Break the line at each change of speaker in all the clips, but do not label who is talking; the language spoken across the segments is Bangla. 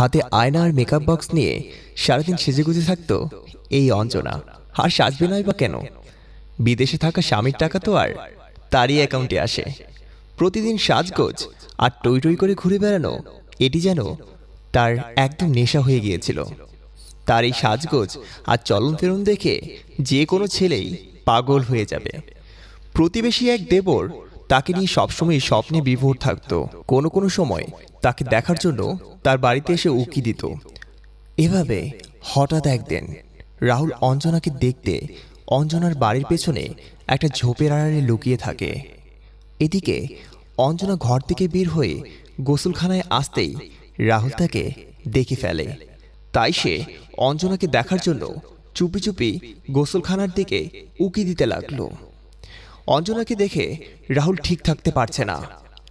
হাতে আয়না আর মেকআপ বক্স নিয়ে সারাদিন সেজে গুজে থাকতো এই অঞ্জনা। আর সাজবে নয় বা কেন? বিদেশে থাকা স্বামীর টাকা তো আর তারই অ্যাকাউন্টে আসে। প্রতিদিন সাজগোজ আর টই টই করে ঘুরে বেড়ানো, এটি যেন তার একদম নেশা হয়ে গিয়েছিল। তার এই সাজগোজ আর চলন ফেরন দেখে যে কোনো ছেলেই পাগল হয়ে যাবে। প্রতিবেশী এক দেবর তাকে নিয়ে সবসময় স্বপ্নে বিভোর থাকতো। কোনো কোনো সময় তাকে দেখার জন্য তার বাড়িতে এসে উকি দিত। এভাবে হঠাৎ একদিন রাহুল অঞ্জনাকে দেখতে অঞ্জনার বাড়ির পেছনে একটা ঝোপের আড়ালে লুকিয়ে থাকে। এদিকে অঞ্জনা ঘর থেকে বের হয়ে গোসলখানায় আসতেই রাহুল তাকে দেখে ফেলে। তাই সে অঞ্জনাকে দেখার জন্য চুপি চুপি গোসলখানার দিকে উকি দিতে লাগল। অঞ্জনাকে দেখে রাহুল ঠিক থাকতে পারছে না।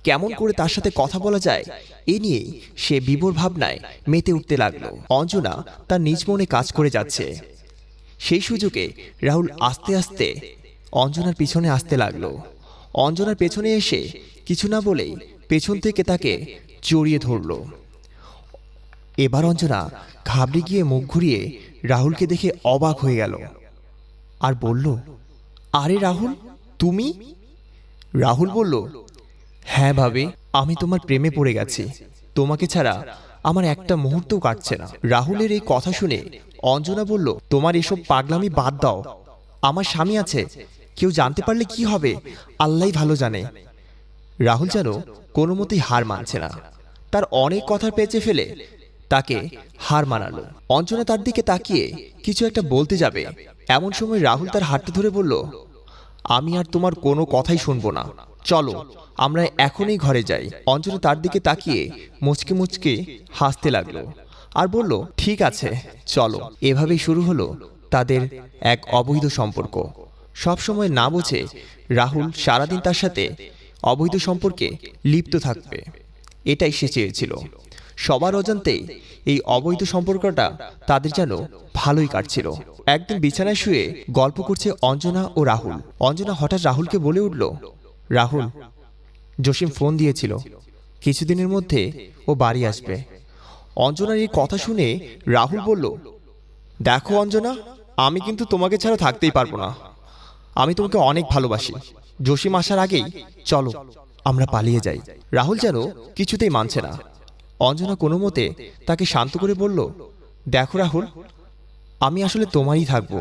কেমন করে তার সাথে কথা বলা যায়, এ নিয়েই সে বিবর ভাবনায় মেতে উঠতে লাগল। অঞ্জনা তার নিজ মনে কাজ করে যাচ্ছে। সেই সুযোগে রাহুল আস্তে আস্তে অঞ্জনার পিছনে আসতে লাগল। অঞ্জনার পেছনে এসে কিছু না বলেই পেছন থেকে তাকে জড়িয়ে ধরলো। এবার অঞ্জনা ঘাবড়ে গিয়ে মুখ ঘুরিয়ে রাহুলকে দেখে অবাক হয়ে গেল। আর বলল, আরে রাহুল তুমি? রাহুল বলল হ্যাঁ ভাবে, আমি তোমার প্রেমে পড়ে গেছি। তোমাকে ছাড়া আমার একটা মুহূর্তও কাটছে না। রাহুলের এই কথা শুনে অঞ্জনা বলল, তোমার এসব পাগলামি বাদ দাও। আমার স্বামী আছে, কেউ জানতে পারলে কি হবে? আল্লাহ ভালো জানে। রাহুল যেন কোনো মতেই হার মানছে না। তার অনেক কথা পেঁচে ফেলে তাকে হার মানালো। অঞ্জনা তার দিকে তাকিয়ে কিছু একটা বলতে যাবে। এমন সময় রাহুল তার হাতটা ধরে বলল আমি আর তোমার কোনো কথাই শুনব না। চলো, আমরা এখনই ঘরে যাই। অঞ্জনা তার দিকে তাকিয়ে মুচকে মুচকে হাসতে লাগল আর বলল, ঠিক আছে, চলো। এভাবেই শুরু হলো তাদের এক অবৈধ সম্পর্ক। সবসময় না বুঝে রাহুল সারাদিন তার সাথে অবৈধ সম্পর্কে লিপ্ত থাকবে। এটাই সে চেয়েছিল। সবার অজান্তেই এই অবৈধ সম্পর্কটা তাদের যেন ভালোই কাটছিল। একদিন বিছানায় শুয়ে গল্প করছে অঞ্জনা ও রাহুল। অঞ্জনা হঠাৎ রাহুলকে বলে উঠল, রাহুল, জসিম ফোন দিয়েছিল। কিছুদিনের মধ্যে ও বাড়ি আসবে। অঞ্জনার এই কথা শুনে রাহুল বলল, দেখো অঞ্জনা, আমি কিন্তু তোমাকে ছাড়া থাকতেই পারব না। আমি তোমাকে অনেক ভালোবাসি। জসিম আসার আগেই চলো, আমরা পালিয়ে যাই। রাহুল যেন কিছুতেই মানছে না। অঞ্জনা কোনো মতে তাকে শান্ত করে বলল, দেখো রাহুল, আমি আসলে তোমারই থাকব।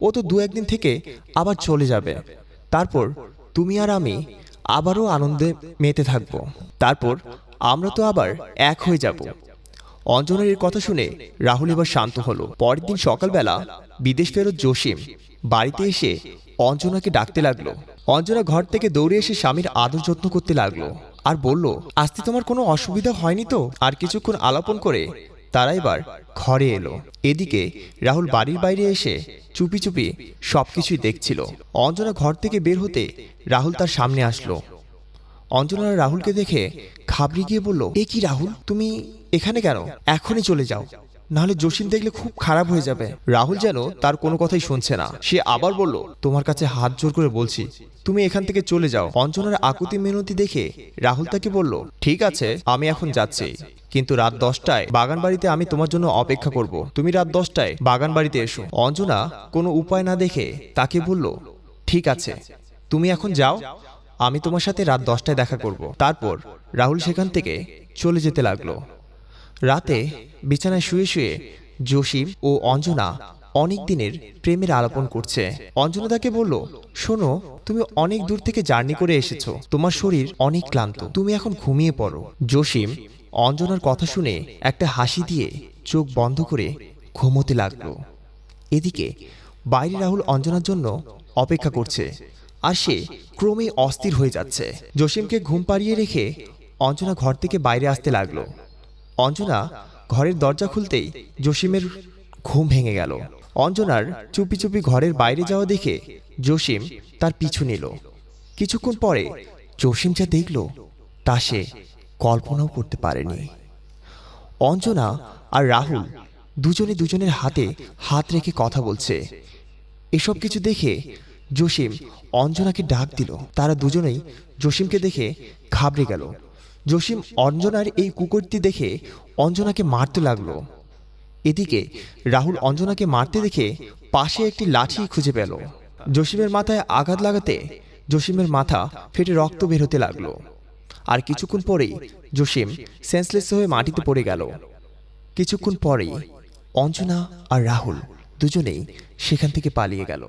ও তো দু একদিন থেকে আবার চলে যাবে। তারপর তুমি আর আমি আবারও আনন্দে মেতে থাকব। তারপর আমরা তো আবার এক হয়ে যাব। অঞ্জনার এর কথা শুনে রাহুল এবার শান্ত হলো। পরের দিন সকালবেলা বিদেশ ফেরত জসিম বাড়িতে এসে অঞ্জনাকে ডাকতে লাগল। অঞ্জনা ঘর থেকে দৌড়ে এসে স্বামীর আদর যত্ন করতে লাগল। আর বলল, আসতে তোমার কোনো অসুবিধা হয়নি তো? আর কিছুক্ষণ আলাপন করে তারা এবার ঘরে এলো। এদিকে রাহুল বাড়ির বাইরে এসে চুপি চুপি সব কিছুই দেখছিল। অঞ্জনা ঘর থেকে বের হতে রাহুল তার সামনে আসলো। অঞ্জনা রাহুলকে দেখে ঘাবড়ে গিয়ে বলল, এ কি রাহুল? তুমি এখানে কেন? এখনই চলে যাও। নাহলে জসিম দেখলে খুব খারাপ হয়ে যাবে। রাহুল যেন তার কোনো কথাই শুনছে না। সে আবার বলল, তোমার কাছে হাত জোর করে বলছি, তুমি এখান থেকে চলে যাও। অঞ্জনার আকুতি মিনতি দেখে রাহুল তাকে বলল, ঠিক আছে, আমি এখন যাচ্ছি। কিন্তু রাত দশটায় বাগান বাড়িতে আমি তোমার জন্য অপেক্ষা করব। তুমি রাত দশটায় বাগান বাড়িতে এসো। অঞ্জনা কোনো উপায় না দেখে তাকে বলল, ঠিক আছে, তুমি এখন যাও। আমি তোমার সাথে রাত দশটায় দেখা করব। তারপর রাহুল সেখান থেকে চলে যেতে লাগল। রাতে বিছানায় শুয়ে শুয়ে জসিম ও অঞ্জনা অনেক দিনের প্রেমের আলাপন করছে। অঞ্জনা তাকে বলল, শোনো, তুমি অনেক দূর থেকে জার্নি করে এসেছ। তোমার শরীর অনেক ক্লান্ত। তুমি এখন ঘুমিয়ে পড়ো। জসিম অঞ্জনার কথা শুনে একটা হাসি দিয়ে চোখ বন্ধ করে ঘুমোতে লাগল। এদিকে বাইরে রাহুল অঞ্জনার জন্য অপেক্ষা করছে, আর সে ক্রমেই অস্থির হয়ে যাচ্ছে। জসিমকে ঘুম পাড়িয়ে রেখে অঞ্জনা ঘর থেকে বাইরে আসতে লাগল। অঞ্জনা ঘরের দরজা খুলতেই জসিমের ঘুম ভেঙে গেল। অঞ্জনার চুপি চুপি ঘরের বাইরে যাওয়া দেখে জসিম তার পিছু নিল। কিছুক্ষণ পরে জসিম যা দেখল, তা সে কল্পনাও করতে পারেনি। অঞ্জনা আর রাহুল দুজনে দুজনের হাতে হাত রেখে কথা বলছে। এসব কিছু দেখে জসিম অঞ্জনাকে ডাক দিল। তারা দুজনেই জসিমকে দেখে ঘাবড়ে গেল। জসিম অঞ্জনার এই কুকুরটি দেখে অঞ্জনাকে মারতে লাগল। এদিকে রাহুল অঞ্জনাকে মারতে দেখে পাশে একটি লাঠি খুঁজে পেল। জসিমের মাথায় আঘাত লাগাতে জসিমের মাথা ফেটে রক্ত বের হতে লাগল। আর কিছুক্ষণ পরেই জসিম সেন্সলেস হয়ে মাটিতে পড়ে গেল। কিছুক্ষণ পরেই অঞ্জনা আর রাহুল দুজনেই সেখান থেকে পালিয়ে গেল।